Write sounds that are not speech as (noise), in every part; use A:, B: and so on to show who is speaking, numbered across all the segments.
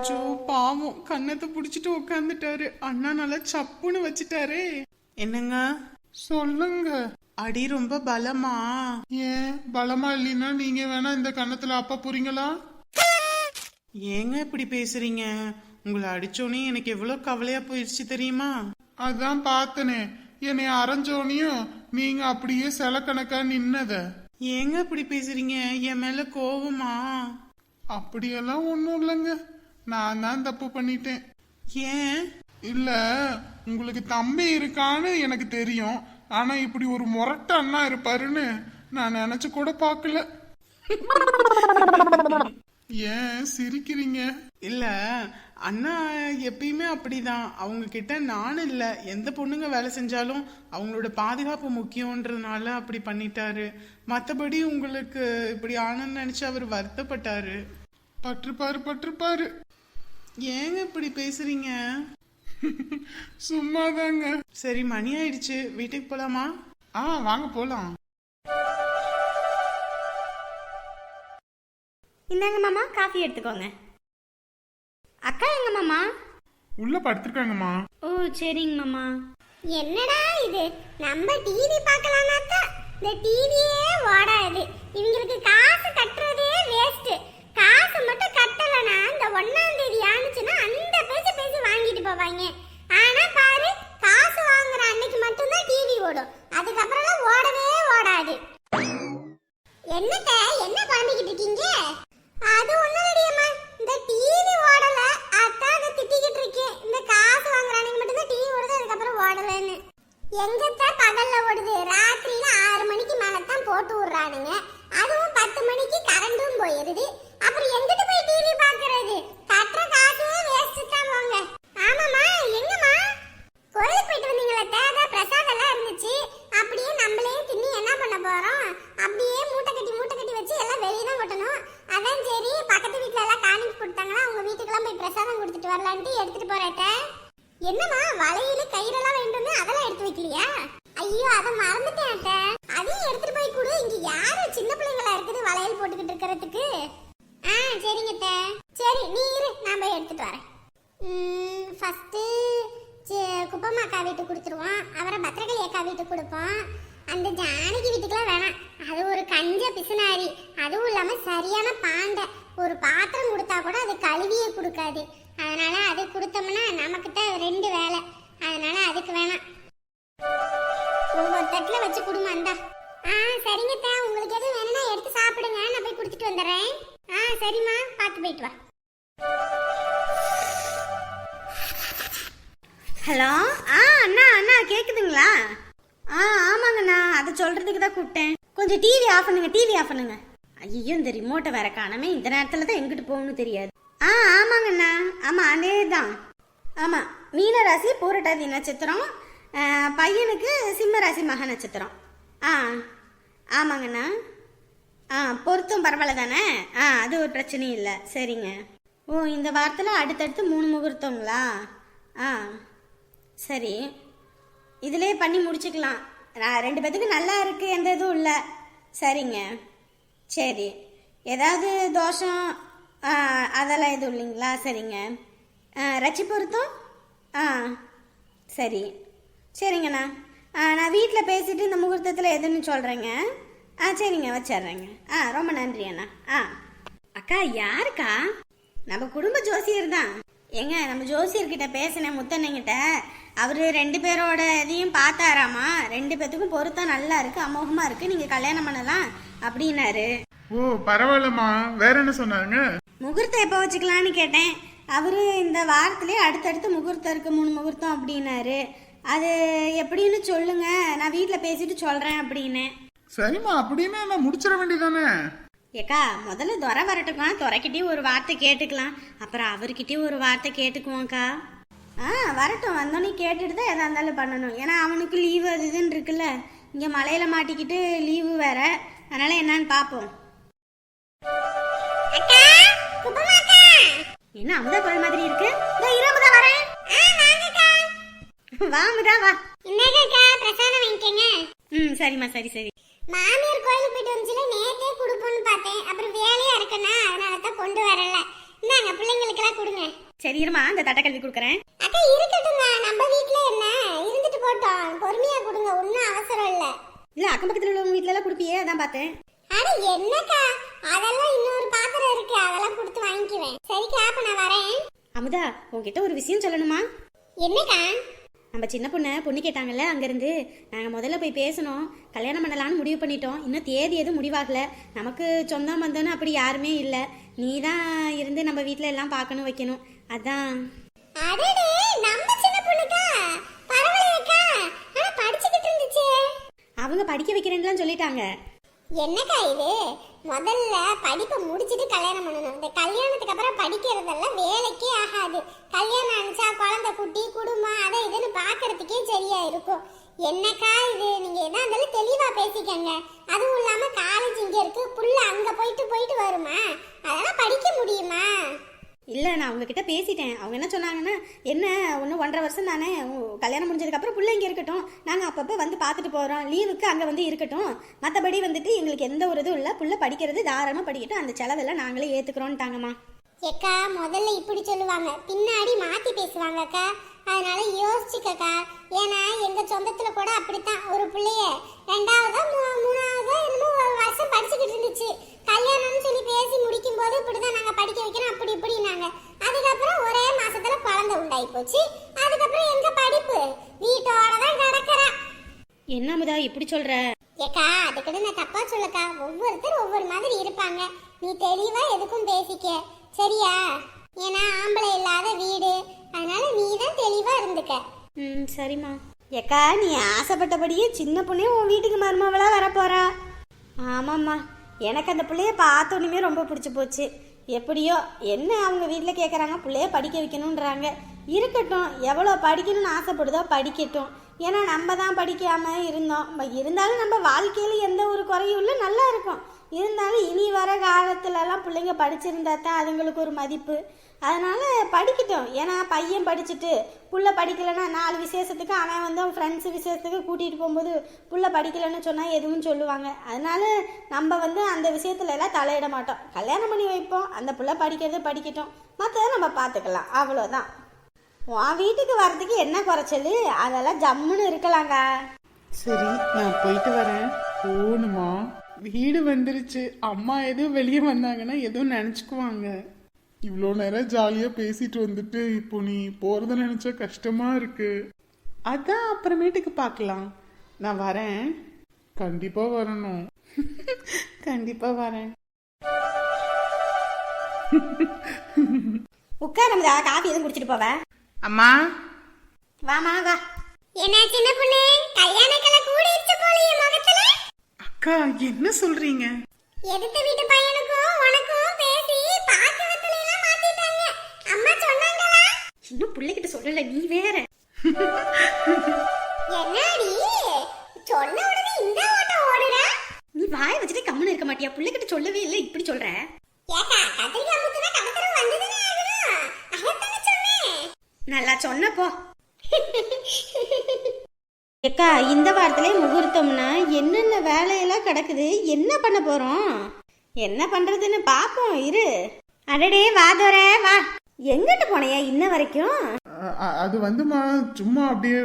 A: அச்சோ பாவம். கன்னத்தை புடிச்சிட்டு உட்காந்துட்டாரு அண்ணா நல்லா சப்புன்னு வச்சுட்டாரே. என்னங்க?
B: சொல்லுங்க.
A: அடி ரொம்ப பலமா?
B: ஏன் பலமா இல்லைன்னா நீங்க வேணா இந்த கன்னத்துல அப்ப போறீங்களா
A: ஏங்க இப்படி பேசுறீங்க? உங்களை அடிச்சோனே எனக்கு எவ்வளவு கவலையா போயிடுச்சு தெரியுமா?
B: அதான் பார்த்தனே. என்னை அரைஞ்சோனியும் நீங்க அப்படியே சில கணக்கா நின்னத.
A: ஏங்க இப்படி பேசுறீங்க? என் மேல கோவமா?
B: அப்படியெல்லாம் ஒண்ணும் இல்லைங்க. நான் தான் தப்பு பண்ணிட்டேன்.
A: ஏன்?
B: இல்ல உங்களுக்கு தம்பி இருக்கான்னு எனக்கு தெரியும். ஆனா இப்படி ஒரு முரட்டு அண்ணா இருப்பாருன்னு நான் நினைச்சு கூட பார்க்கல. ஏன் சிரிக்கிறீங்க?
A: இல்ல அண்ணா எப்பயுமே அப்படிதான். அவங்க கிட்ட நானும் இல்ல. எந்த பொண்ணுங்க வேலை செஞ்சாலும் அவங்களோட பாதுகாப்பு முக்கியன்றதுனால அப்படி பண்ணிட்டாரு. மத்தபடி உங்களுக்கு இப்படி ஆனன்னு நினைச்சு அவர் வருத்தப்பட்டாரு.
B: பற்றுப்பாரு பற்றுப்பாரு.
A: ஏங்க இப்படி பேசுறீங்க? (laughs)
B: சும்மாதாங்க.
A: சரி மணி ஆயிடுச்சு. வீட்டுக்கு போலாமா?
B: ஆ வாங்க போலாம்.
C: இந்தாங்க மாமா காஃபி எடுத்துக்கோங்க. அக்கா எங்க மாமா?
B: உள்ள படுத்திருக்காங்கம்மா.
C: ஓ சரிங்க மாமா.
D: என்னடா இது? நம்ம டிவி பார்க்கலாம்னா இந்த டிவியே ஓடாது இவங்களுக்கு காசு போவாங்க ஆனா பாரு காசு வாங்குற அன்னைக்கு மட்டும்தான் டிவி ஓடும். அதுக்கப்புறம் ஓடவே ஓடாது. என்னத்த என்ன குழம்பிக்கிட்டு இருக்கீங்க? அது ஒண்ணும் தெரியுமா இந்த டிவி ஓடல. அதான் அதை திட்டிக்கிட்டு இருக்கேன். இந்த காசு வாங்குற அன்னைக்கு மட்டும்தான் டிவி ஓடுது அதுக்கப்புறம் ஓடலன்னு. எங்கத்த பகல்ல ஓடுது? ராத்திரியில ஆறு மணிக்கு மேலத்தான் போட்டு விடுறானுங்க. அதுவும் பத்து மணிக்கு கரண்டும் போயிருது. அப்புறம் எங்கிட்டு போய் டிவி பாக்குறது கட்டுற காசுமே வேஸ்ட் தான் போங்க ஆமாமா எங்கம்மா கோயிலுக்கு போயிட்டு வந்தீங்களா தேவை பிரசாதம் எல்லாம் இருந்துச்சு அப்படியே நம்மளே தின்னி என்ன பண்ண போறோம் அப்படியே மூட்டை கட்டி மூட்டை கட்டி வச்சு எல்லாம் வெளியே தான் கொட்டணும். அதான் சரி பக்கத்து வீட்டில் எல்லாம் காணிக்கு கொடுத்தாங்களா அவங்க வீட்டுக்கெல்லாம் போய் பிரசாதம் கொடுத்துட்டு வரலான்ட்டு எடுத்துட்டு போறேட்ட என்னம்மா வலையில கயிறெல்லாம் வேண்டும்னு அதெல்லாம் எடுத்து வைக்கலையா? ஐயோ அதை மறந்துட்டேன் அத்தை. அதையும் எடுத்துட்டு போய் கொடு. இங்க யாரு சின்ன பிள்ளைங்களா இருக்குது வளையல் போட்டுக்கிட்டு இருக்கிறதுக்கு. ஆ சரிங்க அத்தை. சரி நீ இரு நான் போய் எடுத்துட்டு வரேன். ஃபஸ்ட்டு குப்பம்மா அக்கா வீட்டுக்கு கொடுத்துருவோம். அப்புறம் பத்திரகாளி அக்கா வீட்டுக்கு கொடுப்போம். அந்த ஜானகி வீட்டுக்குலாம் வேணாம். அது ஒரு கஞ்ச பிசுனாரி. அதுவும் இல்லாம சரியான பாண்டை. ஒரு பாத்திரம் கொடுத்தா கூட அது கழுவியே கொடுக்காது. அதனால அது கொடுத்தோம்னா நமக்கிட்ட ரெண்டு வேலை. அதனால அதுக்கு வேணாம். ஒவ்வொரு தட்டில் வச்சு கொடுமா இந்தா. ஆ சரிங்க தா உங்களுக்கு எதுவும் வேணும்னா எடுத்து சாப்பிடுங்க. நான் போய் கொடுத்துட்டு வந்துடுறேன். ஆ சரிம்மா. பார்த்து போயிட்டு வா.
C: ஹலோ? ஆ அண்ணா அண்ணா கேட்குதுங்களா ஆ ஆமாங்கண்ணா. அதை சொல்றதுக்கு தான் கூப்பிட்டேன். கொஞ்சம் டிவி ஆஃப் பண்ணுங்க டிவி ஆஃப் பண்ணுங்க. ஐயோ இந்த ரிமோட்டை வேற காணாமே. இந்த நேரத்தில் தான் எங்கிட்டு போகணும்னு தெரியாது. ஆ ஆமாங்கண்ணா. ஆமாம் அதே தான். ஆமாம் மீன ராசி பூரட்டாதி நட்சத்திரம் பையனுக்கு சிம்ம ராசி மக நட்சத்திரம். ஆ ஆமாங்கண்ணா. ஆ பொருத்தம் பரவாயில்ல தானே ஆ அது ஒரு பிரச்சனையும் இல்லை. சரிங்க. ஓ இந்த வாரத்தில் அடுத்தடுத்து மூணு முகூர்த்தங்களா? ஆ சரி. இதிலே பண்ணி முடிச்சுக்கலாம். நான் ரெண்டு பேத்துக்கு நல்லா இருக்கு எந்த இதுவும் இல்லை. சரிங்க. சரி. ஏதாவது தோஷம் ஆ, அதெல்லாம் எதுவும் இல்லைங்களா? சரிங்க. ஆ, ரச்சி பொருத்தம் ஆ சரி. சரிங்கண்ணா. ஆ, நான் வீட்டில் பேசிட்டு இந்த முகூர்த்தத்தில் எதுன்னு சொல்கிறேங்க ஆ சரிங்க. வச்சிடுறேங்க. ஆ ரொம்ப நன்றி அண்ணா ஆ. அக்கா யாருக்கா? நம்ம குடும்ப ஜோசியர் தான். ஏங்க நம்ம ஜோசியர்கிட்ட பேசினேன் முத்தண்ணங்கிட்ட. அவரு ரெண்டு பேரோட இதையும் பார்த்தாராமா? ரெண்டு பேத்துக்கும் பொருத்தம் நல்லா இருக்கு அமோகமா இருக்கு நீங்க கல்யாணம் பண்ணலாம் அப்படின்னாரு.
B: ஓ பரவாயில்லம்மா. வேற என்ன சொன்னாங்க
C: முகூர்த்தம் எப்போ வச்சுக்கலான்னு கேட்டேன். அவரு இந்த வாரத்திலேயே அடுத்தடுத்து முகூர்த்தம் இருக்கு மூணு முகூர்த்தம் அப்படின்னாரு. அது எப்படின்னு சொல்லுங்க நான் வீட்டில் பேசிட்டு சொல்றேன் அப்படின்னு.
B: சரிம்மா அப்படின்னா நான் முடிச்சிட வேண்டியதானே
C: ஏக்கா முதல்ல துறை வரட்டுக்கா துறைக்கிட்டேயும் ஒரு வார்த்தை கேட்டுக்கலாம். அப்புறம் அவர்கிட்டயும் ஒரு வார்த்தை கேட்டுக்குவோம்க்கா. ஆ வரட்டும். வந்தோடனே கேட்டுட்டு தான் எதா இருந்தாலும் பண்ணணும். ஏன்னா அவனுக்கு லீவு அது இதுன்னு இருக்குல்ல. இங்கே மலையில மாட்டிக்கிட்டு லீவு வேற. அதனால என்னன்னு பார்ப்போம் என்ன அமுதா குரல் மாதிரி இருக்கு? இந்த இரவு தான் வரேன். வா அமுதா வா.
D: பிரசாதம் வாங்கிக்கங்க.
C: ம் சரிம்மா சரி சரி.
D: மாமியார் கோயிலுக்கு போயிட்டு வந்துச்சுல நேத்தே கொடுப்போம்னு பார்த்தேன். அப்புறம் வேலையா இருக்கனா அதனால தான் கொண்டு வரல. இந்தாங்க பிள்ளைங்களுக்கெல்லாம் கொடுங்க.
C: சரி இருமா இந்த தட்டை கழுவி கொடுக்குறேன்.
D: அக்கா இருக்கட்டுங்க நம்ம வீட்ல என்ன? இருந்துட்டு போட்டோம். பொறுமையா கொடுங்க ஒன்றும் அவசரம் இல்லை.
C: இல்ல அக்கம் பக்கத்துல உள்ளவங்க வீட்ல எல்லாம் கொடுப்பியே அதான் பார்த்தேன்.
D: அட என்னக்கா? அதெல்லாம் இன்னொரு பாத்திரம் இருக்கு. அதெல்லாம் கொடுத்து வாங்கிக்குவேன். சரிக்கா அப்ப நான் வரேன்.
C: அமுதா உன்கிட்ட ஒரு விஷயம் சொல்லணுமா?
D: என்னக்கா?
C: நம்ம சின்ன பொண்ணை பொண்ணு கேட்டாங்கல்ல அங்கேருந்து நாங்கள் முதல்ல போய் பேசணும் கல்யாணம் பண்ணலான்னு முடிவு பண்ணிட்டோம். இன்னும் தேதி எதுவும் முடிவாகல. நமக்கு சொந்தம் பந்தம்னு அப்படி யாருமே இல்லை. நீ தான் இருந்து நம்ம வீட்டில் எல்லாம் பார்க்கணும் வைக்கணும். அதான். அவங்க படிக்க வைக்கிறேன்லாம் சொல்லிட்டாங்க.
D: என்னக்கா இது? முதல்ல படிப்பை முடிச்சுட்டு கல்யாணம் பண்ணணும். இந்த கல்யாணத்துக்கு அப்புறம் படிக்கிறதெல்லாம் வேலைக்கே ஆகாது. கல்யாணம் ஆனிச்சா குழந்தை குட்டி குடும்பம் அதை இதுன்னு பார்க்கறதுக்கே சரியா இருக்கும். என்னக்கா இது? நீங்க எதா இருந்தாலும் தெளிவா பேசிக்கங்க. அதுவும் இல்லாம காலேஜ் இங்க இருக்கு. புள்ள அங்க போயிட்டு போயிட்டு வருமா? அதெல்லாம் படிக்க முடியுமா?
C: இல்லை நான் அவங்கக்கிட்ட பேசிட்டேன். அவங்க என்ன சொன்னாங்கன்னா என்ன ஒன்று ஒன்றரை வருஷம் தானே கல்யாணம் முடிஞ்சதுக்கப்புறம் பிள்ளை இங்கே இருக்கட்டும். நாங்கள் அப்பப்போ வந்து பார்த்துட்டு போகிறோம் லீவுக்கு அங்கே வந்து இருக்கட்டும். மற்றபடி வந்துட்டு எங்களுக்கு எந்த ஒரு இதுவும் இல்லை. புள்ள படிக்கிறது தாராளமாக படிக்கட்டும். அந்த செலவெல்லாம் நாங்களே ஏற்றுக்குறோன்ட்டாங்கம்மா
D: ஏக்கா முதல்ல இப்படி சொல்லுவாங்க. பின்னாடி மாத்தி பேசுவாங்க அக்கா. அதனால யோசிச்சுக்கக்கா. ஏன்னா எங்க சொந்தத்துல கூட அப்படித்தான். ஒரு பிள்ளைய ரெண்டாவதா மூணு மூணாவதா என்னமோ ஒரு வருஷம் படிச்சுக்கிட்டு இருந்துச்சு கல்யாணம்னு சொல்லி பேசி முடிக்கும் போது இப்படிதான் நாங்க படிக்க வைக்கிறோம் அப்படி இப்படினாங்க அதுக்கப்புறம் ஒரே மாசத்துல குழந்தை உண்டாகி போச்சு. அதுக்கப்புறம் எங்க படிப்பு? வீட்டோட தான் கிடக்குறா.
C: என்ன அமுதா இப்படி சொல்கிற
D: ஏக்கா அதுக்கிட்ட நான் தப்பா சொல்லக்கா. ஒவ்வொருத்தர் ஒவ்வொரு மாதிரி இருப்பாங்க. நீ தெளிவா எதுக்கும் பேசிக்க. சரியா? ஏன்னா ஆம்பளை இல்லாத வீடு. அதனால நீ தான் தெளிவா இருந்துக்க.
C: ம் சரிம்மா. ஏக்கா நீ ஆசைப்பட்டபடியே சின்ன பொண்ணே உன் வீட்டுக்கு மருமவளாக வரப்போறா. ஆமாம்மா. எனக்கு அந்த பிள்ளைய பார்த்தோன்னுமே ரொம்ப பிடிச்சி போச்சு. எப்படியோ என்ன அவங்க வீட்டில் கேட்குறாங்க பிள்ளைய படிக்க வைக்கணுன்றாங்க இருக்கட்டும் எவ்வளோ படிக்கணும்னு ஆசைப்படுதோ படிக்கட்டும். ஏன்னா நம்ம தான் படிக்காமல் இருந்தோம். இருந்தாலும் நம்ம வாழ்க்கையில் எந்த ஒரு குறையும் இல்லை நல்லா இருக்கும். இருந்தாலும் இனி வர காலத்துலலாம் பிள்ளைங்க படிச்சிருந்தா தான் அதுங்களுக்கு ஒரு மதிப்பு. அதனால் படிக்கட்டும். ஏன்னா பையன் படிச்சுட்டு புள்ள படிக்கலைன்னா நாலு விசேஷத்துக்கு அவன் வந்து அவன் ஃப்ரெண்ட்ஸ் விசேஷத்துக்கு கூட்டிகிட்டு போகும்போது புள்ள படிக்கலைன்னு சொன்னால் எதுவும் சொல்லுவாங்க. அதனால நம்ம வந்து அந்த விஷயத்துல எல்லாம் தலையிட மாட்டோம். கல்யாணம் பண்ணி வைப்போம். அந்த புள்ள படிக்கிறது படிக்கட்டும். மற்றதை நம்ம பார்த்துக்கலாம். அவ்வளோதான். உன் வீட்டுக்கு வர்றதுக்கு என்ன குறைச்சல்? அதெல்லாம் ஜம்முன்னு இருக்கலாங்க.
A: சரி நான் போயிட்டு வரேன். போகணுமா வீடு வந்துருச்சு. அம்மா எதுவும் வெளியே வந்தாங்கன்னா எதுவும் நினச்சிக்குவாங்க.
B: இவ்வளோ நேரம் ஜாலியா பேசிட்டு வந்துட்டு இப்போ நீ போறத நினைச்சா கஷ்டமா இருக்கு.
A: அதான் அப்புறமேட்டுக்கு பார்க்கலாம் நான் வரேன்.
B: கண்டிப்பா வரணும். (laughs)
A: கண்டிப்பா வரேன். (laughs)
C: உட்காரமுதா காஃபி எதுவும் குடிச்சிட்டு போவ.
A: அம்மா.
C: வாமா வா.
D: என்ன சின்ன பொண்ணு? கல்யாணக்கல கூடிருச்சு போலயே முகத்துல.
A: அக்கா என்ன சொல்றீங்க?
D: எதிர்த்த வீட்டு பையனுக்கும் உனக்கும் பேசி பாக்குறதுல எல்லாம் மாத்திட்டாங்க. அம்மா சொன்னாங்களா?
C: இன்னும் பிள்ளைகிட்ட சொல்லல நீ வேற.
D: என்னடி? சொன்ன உடனே இந்த ஓட்டம் ஓடுற?
C: நீ வாயை வச்சுட்டு கம்முன்னு இருக்க மாட்டியா? பிள்ளைகிட்ட சொல்லவே இல்லை இப்படி சொல்ற.
D: ஏக்கா கத்திரிக்காய் முத்துனா கடத்தரம் வந்ததுன்னு ஆகணும். அதைத்தானே சொன்னேன்.
C: நல்லா சொன்னப்போ (laughs) ஏக்கா இந்த வாரத்திலே முகூர்த்தம்னா என்னென்ன வேலையெல்லாம் கிடக்குது? என்ன பண்ண போறோம்? என்ன பண்றதுன்னு பாப்போம் இரு. அடடே வா தோரே வா. எங்கிட்டு போனையா இன்ன வரைக்கும்?
B: அ- அது வந்துமா சும்மா அப்படியே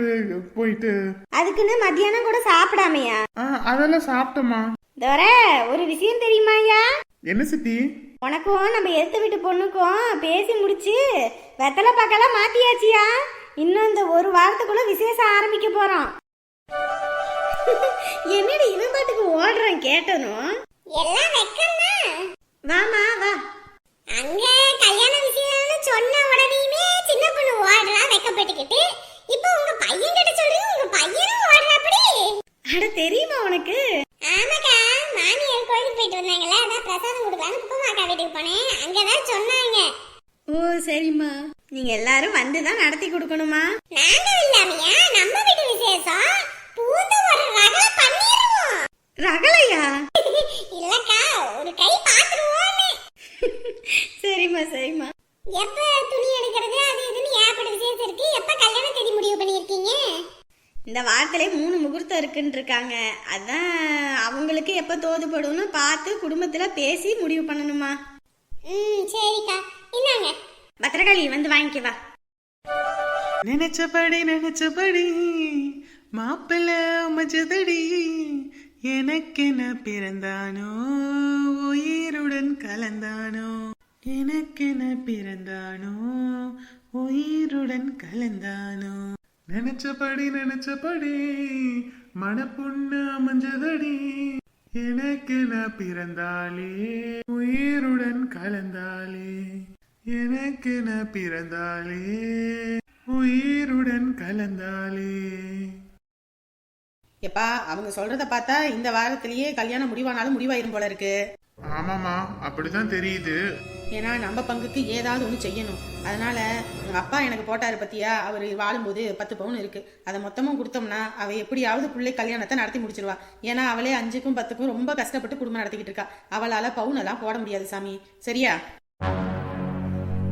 B: போயிட்டு.
C: அதுக்குன்னு மத்தியானம் கூட சாப்பிடாமையா?
B: ஆ, அதெல்லாம் சாப்பிட்டோமா
C: தோரே ஒரு விஷயம் தெரியுமாயா
B: என்ன சித்தி?
C: உனக்கும் நம்ம எடுத்து விட்டு பொண்ணுக்கும் பேசி முடிச்சு வெத்தலை பாக்கெல்லாம் மாத்தியாச்சியா? இன்னும் இந்த ஒரு வாரத்துக்குள்ள விசேஷம் ஆரம்பிக்க போறோம். என்னடி இவன் பாட்டுக்கு ஓடுறான் கேட்டனும்
D: எல்லாம் வெக்கம்தான்.
C: வாமா வா.
D: அங்க கல்யாண விஷயம்னு சொன்ன உடனேயுமே சின்ன பொண்ணு ஓடுறா வெக்கப்பட்டுக்கிட்டு இப்போ உங்க பையன் கிட்ட சொல்றீங்க உங்க பையனும் ஓடுறாப்படி.
C: அட தெரியுமா உனக்கு?
D: ஆமாக்கா மாமியார் கோயிலுக்கு போயிட்டு வந்தாங்களே அதான் பிரசாதம் கொடுக்கலான்னு குப்பமாக்கா வீட்டுக்கு போனேன். அங்கதான் சொன்னாங்க.
C: ஓ சரிம்மா. நீங்க எல்லாரும் வந்து தான் நடத்தி கொடுக்கணுமா?
D: நாங்க இல்லாமையா? நம்ம வீட்டு விசேஷம் பூந்து ஒரு ரகல பண்ணிடுவோம்
C: ரகலையா
D: இல்லக்கா ஒரு கை பாத்துருவோன்னு
C: சரிம்மா சரிம்மா
D: எப்ப துணி எடுக்கிறது அது இதுன்னு ஏற்பட விசேஷம் இருக்கு எப்ப கல்யாண தேதி முடிவு பண்ணியிருக்கீங்க
C: இந்த வாரத்திலே முகூர்த்தம் இருக்குன்னு இருக்காங்க அதான் அவங்களுக்கு எப்போ தோதுப்படும்னு பார்த்து குடும்பத்தில் பேசி முடிவு பண்ணணுமா?
D: ம் சரிக்கா. என்ன
C: பத்திரகாளி வந்து வாங்கிக்க வா.
A: நினைச்சபடி நினைச்சபடி மாப்பிள்ள அமைச்சதடி. எனக்கென பிறந்தானோ உயிருடன் கலந்தானோ. எனக்கென பிறந்தானோ உயிருடன் கலந்தானோ. நினைச்சபடி நினைச்சபடி மனப்புண்ணு அமைஞ்சதடி. எனக்கென பிறந்தாளே. உயிருடன் கலந்தாளே. எனக்கென பிறந்தாளே. உயிருடன் கலந்தாளே.
E: எப்பா அவங்க சொல்றத பார்த்தா இந்த வாரத்திலேயே கல்யாணம் முடிவானாலும் முடிவாயிரும் போல இருக்கு.
B: ஆமாமா அப்படிதான் தெரியுது.
E: ஏன்னா நம்ம பங்குக்கு ஏதாவது ஒன்று செய்யணும். அதனால் எங்கள் அப்பா எனக்கு போட்டார் பற்றியா அவர் வாழும்போது பத்து பவுன் இருக்குது அதை மொத்தமும் கொடுத்தோம்னா அவள் எப்படியாவது பிள்ளை கல்யாணத்தை நடத்தி முடிச்சிருவா. ஏன்னா அவளே அஞ்சுக்கும் பத்துக்கும் ரொம்ப கஷ்டப்பட்டு குடும்பம் நடத்திக்கிட்டு இருக்கா. அவளால் பவுனெல்லாம் போட முடியாது சாமி. சரியா?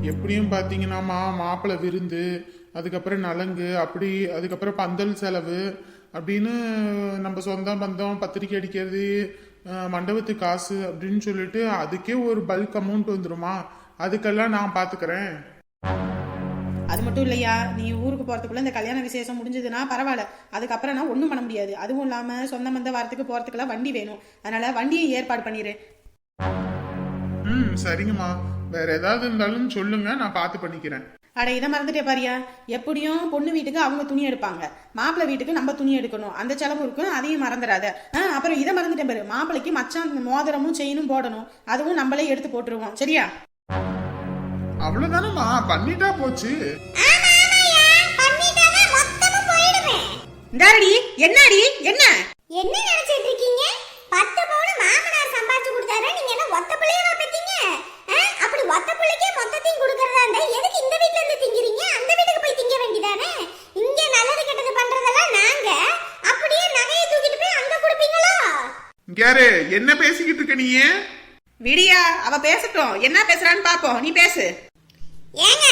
B: எப்படியும் பார்த்தீங்கன்னாமா மாப்பிள்ளை விருந்து அதுக்கப்புறம் நலங்கு அப்படி அதுக்கப்புறம் பந்தல் செலவு அப்படின்னு நம்ம சொந்தம் பந்தம் பத்திரிக்கை அடிக்கிறது மண்டபத்து காசு அப்படின்னு சொல்லிட்டு அதுக்கே ஒரு பல்க் அமௌண்ட் வந்துருமா? அதுக்கெல்லாம் நான் பார்த்துக்கிறேன்
E: அது மட்டும் இல்லையா? நீ ஊருக்கு போறதுக்குள்ள இந்த கல்யாண விசேஷம் முடிஞ்சதுன்னா பரவாயில்ல. அதுக்கப்புறம் நான் ஒன்றும் பண்ண முடியாது. அதுவும் இல்லாம சொந்த மந்த வாரத்துக்கு போறதுக்கெல்லாம் வண்டி வேணும். அதனால வண்டியை ஏற்பாடு பண்ணிடு.
B: ம் சரிங்கம்மா. வேற ஏதாவது இருந்தாலும் சொல்லுங்க நான் பார்த்து பண்ணிக்கிறேன்.
E: அட இதை மறந்துட்டே பாரியா? எப்படியும் பொண்ணு வீட்டுக்கு அவங்க துணி எடுப்பாங்க. மாப்பிள்ளை வீட்டுக்கு நம்ம துணி எடுக்கணும். அந்த செலவு இருக்கும் அதையும் மறந்துடாத. அப்புறம் இதை மறந்துட்டேன் பாரு. மாப்பிள்ளைக்கு மச்சான் மோதிரமும் செயினும் போடணும். அதுவும் நம்மளே எடுத்து போட்டுருவோம். சரியா?
B: அவ்வளவுதானம்மா? பண்ணிட்டா போச்சு.
E: என்னடி? என்ன?
D: என்ன நினைச்சிட்டு இருக்கீங்க? பத்து பவுன் மாமனார் சம்பாதிச்சு கொடுத்தாரு. நீங்க என்ன ஒத்த? அப்படி ஒத்த பிள்ளைக்கே மொத்தத்தையும் கொடுக்கறதா இருந்தா எதுக்கு இந்த வீட்ல இருந்து திங்கிறீங்க? அந்த வீட்டுக்கு போய் திங்க வேண்டியதானே? இங்க நல்லது கெட்டது பண்றதெல்லாம் நாங்க. அப்படியே நகையை தூக்கிட்டு போய் அங்க கொடுப்பீங்களோ?
B: யாரு? என்ன பேசிக்கிட்டு இருக்க நீ
E: விடியா அவ பேசட்டும். என்ன பேசுறான்னு பாப்போம். நீ பேசு.
D: ஏங்க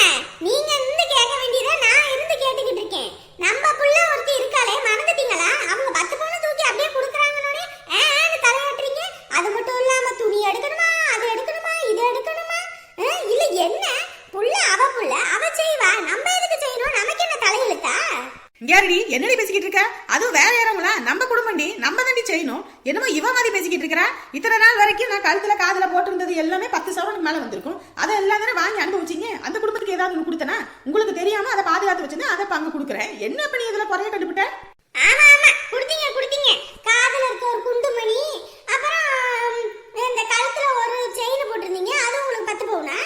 D: நீங்க இருந்து கேட்க வேண்டியதை நான் இருந்து கேட்டுக்கிட்டு இருக்கேன் நம்ம புள்ள ஒருத்தி இருக்காளே மறந்துட்டீங்களா அவங்க பத்து பவுன் தூக்கி அப்படியே கொடுக்குறாங்கன்னே ஏன்னு தலையாட்டுறீங்க அது மட்டும் இல்லாம துணி எடுக்கணுமா அது எடுக்கணுமா இது எடுக்கணுமா ஆ, இல்ல என்ன? புள்ள அவ புள்ள அவ செய்வா. நம்ம எதுக்கு செய்யணும்? நமக்கு என்ன தலையெழுத்தா?
E: இங்கேடி என்னடி பேசிக்கிட்டு இருக்க? அதுவும் வேற யாரவங்களா நம்ம குடும்பம்டி. நம்ம தாண்டி செய்யணும். என்னமோ இவ மாதிரி பேசிக்கிட்டு இருக்கா இத்தனை நாள் வரைக்கும் நான் கழுத்துல காதுல போட்டிருந்தது எல்லாமே பத்து சவரனுக்கு மேல வந்திருக்கும். அதை எல்லாம் தானே வாங்கி அனுபவிச்சீங்க அந்த குடும்பத்துக்கு ஏதாவது ஒன்று கொடுத்தனா? உங்களுக்கு தெரியாம அதை பாதுகாத்து வச்சிருந்தா அதை பங்கு கொடுக்குறேன். என்ன பண்ணி இதுல குறைய கண்டுபிட்ட?
D: ஆமா ஆமா. கொடுத்தீங்க கொடுத்தீங்க. காதுல இருக்க ஒரு குண்டுமணி அப்புறம் இந்த கழுத்துல ஒரு செயின் போட்டிருந்தீங்க அது உங்களுக்கு பத்து பவுனா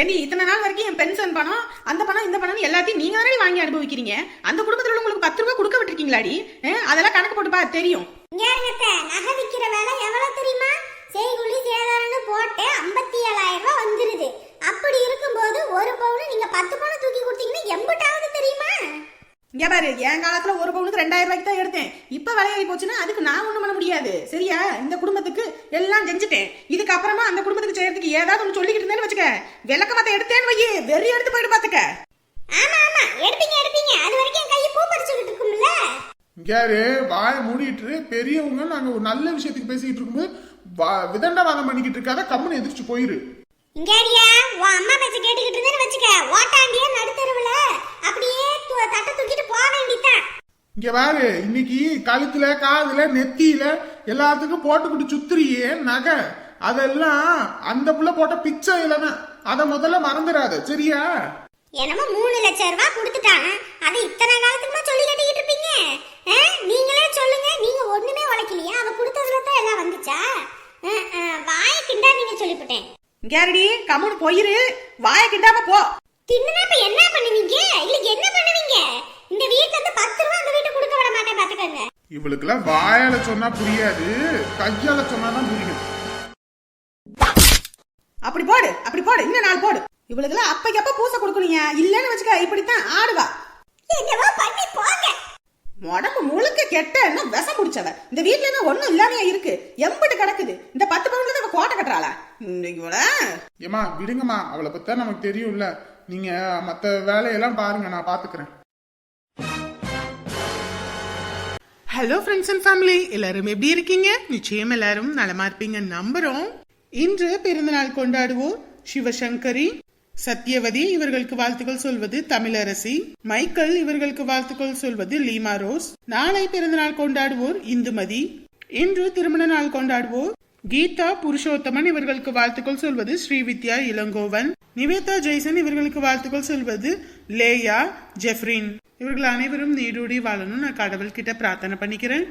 E: ஏண்டி இத்தனை நாள் வரைக்கும் என் பென்ஷன் பணம் அந்த பணம் இந்த பணம் எல்லாத்தையும் நீங்க தானே வாங்கி அனுபவிக்கிறீங்க? அந்த குடும்பத்துல உங்களுக்கு பத்து ரூபாய் கொடுக்க விட்டுருக்கீங்களாடி? அதெல்லாம் கணக்கு போட்டு பா தெரியும்.
D: நகை விக்கிற வேலை எவ்வளவு தெரியுமா? செய்குழி சேதாரம்னு போட்டு ஐம்பத்தி ஏழாயிரம் ரூபாய் வந்துருது. அப்படி இருக்கும்போது ஒரு பவுன் நீங்க பத்து பவுன் தூக்கி கொடுத்தீங்கன்னா எம்பிட்டாவது தெரியுமா?
E: இங்க பாரு என் காலத்துல ஒரு பவுனுக்கு ரெண்டாயிரம் ரூபாய்க்கு தான் எடுத்தேன். இப்ப விலையாகி போச்சுன்னா அதுக்கு நான் ஒண்ணும் பண்ண முடியாது. சரியா? இந்த குடும்பத்துக்கு எல்லாம் செஞ்சுட்டேன். இதுக்கு அப்புறமா அந்த குடும்பத்துக்கு செய்யறதுக்கு ஏதாவது ஒன்று சொல்லிக்கிட்டு இருந்தேன்னு வச்சுக்க. விளக்க மத்த எடுத்தேன்னு வையே வெறி எடுத்து போயிட்டு பாத்துக்க.
D: ஆமா ஆமா. எடுப்பீங்க எடுப்பீங்க அது வரைக்கும் என் கையை பூ பறிச்சுக்கிட்டு இருக்கும்ல?
B: யாரு? வாய மூடிட்டு பெரியவங்க நாங்க ஒரு நல்ல விஷயத்துக்கு பேசிக்கிட்டு இருக்கும்போது வா- விதண்டாவாதம் பண்ணிக்கிட்டு இருக்காத கம்முன்னு எதிர்த்து போயிரு.
D: இங்கேரியா உன் அம்மா பேச்ச கேட்டுக்கிட்டு இருந்தேன்னு வச்சுக்க. ஓட்டாண்டியா நடுத்தருவுல? அப்படியே தட்டை தூக்கிட்டு போக வேண்டியதான்
B: இங்க பாரு இன்னைக்கு கழுத்துல காதுல நெத்தியில எல்லாத்துக்கும் போட்டுக்கிட்டு சுத்துறியே நகை. அதெல்லாம் அந்த புள்ள போட்ட பிச்சை இல்லைன்னா அதை முதல்ல மறந்துடாத சரியா?
D: என்னமோ மூணு லட்சம் ரூபாய் கொடுத்துட்டான். அதை இத்தனை காலத்துக்குமா சொல்லி கட்டிக்கிட்டு இருப்பீங்க? நீங்களே சொல்லுங்க. நீங்க ஒண்ணுமே உழைக்கலையா. அவ கொடுத்ததுல தான் எல்லாம் வந்துச்சா? வாயை கிண்டா நீங்க சொல்லிவிட்டேன்
E: கேரடி கம்முன்னு போயிரு. வாயை கிண்டாம போ.
D: தின்னுனா இப்ப என்ன பண்ணுவீங்க? இல்ல என்ன பண்ணுவீங்க? இந்த வீட்ல இருந்து பத்து ரூபா அந்த வீட்டை கொடுக்க விட மாட்டேன் பாத்துக்கோங்க.
B: இவளுக்கெல்லாம் வாயால சொன்னா புரியாது கையால சொன்னாதான் புரியும்.
E: அப்படி போடு அப்படி போடு இன்னும் நாள் போடு. இவளுக்கெல்லாம் அப்பைக்கு அப்ப பூசை கொடுக்கணுங்க இல்லன்னு வச்சுக்க இப்படித்தான் ஆடுவா.
D: என்னவோ பண்ணி போங்க.
E: உடம்பு முழுக்க கெட்ட என்ன விஷம் குடிச்சவ இந்த வீட்ல என்ன ஒண்ணும் இல்லாமையா இருக்கு. எம்பிட்டு கிடக்குது. இந்த பத்து பவுன்ல தான் கோட்டை கட்டுறாளா? இவள.
B: ஏமா விடுங்கம்மா. அவளை பத்தா நமக்கு தெரியும்ல. நீங்க மத்த வேலையெல்லாம் பாருங்க நான் பாத்துக்கிறேன்.
A: ஹலோ ஃப்ரெண்ட்ஸ் அண்ட் ஃபேமிலி எல்லாரும் எப்படி இருக்கீங்க? நிச்சயம் எல்லாரும் நலமா இருப்பீங்க. நம்புறோம். இன்று பிறந்தநாள் கொண்டாடுவோர் சிவசங்கரி சத்யவதி இவர்களுக்கு வாழ்த்துக்கள் சொல்வது தமிழரசி மைக்கேல் இவர்களுக்கு வாழ்த்துக்கள் சொல்வது லீமா ரோஸ். நாளை பிறந்தநாள் கொண்டாடுவோர் இந்துமதி. இன்று திருமண நாள் கொண்டாடுவோர் கீதா புருஷோத்தமன் இவர்களுக்கு வாழ்த்துக்கள் சொல்வது ஸ்ரீவித்யா இளங்கோவன். நிவேதா ஜெய்சன் இவர்களுக்கு வாழ்த்துக்கள் சொல்வது லேயா ஜெஃப்ரின். இவர்கள் அனைவரும் நீடூடி வாழணும் நான் கடவுள்கிட்ட பிரார்த்தனை பண்ணிக்கிறேன்.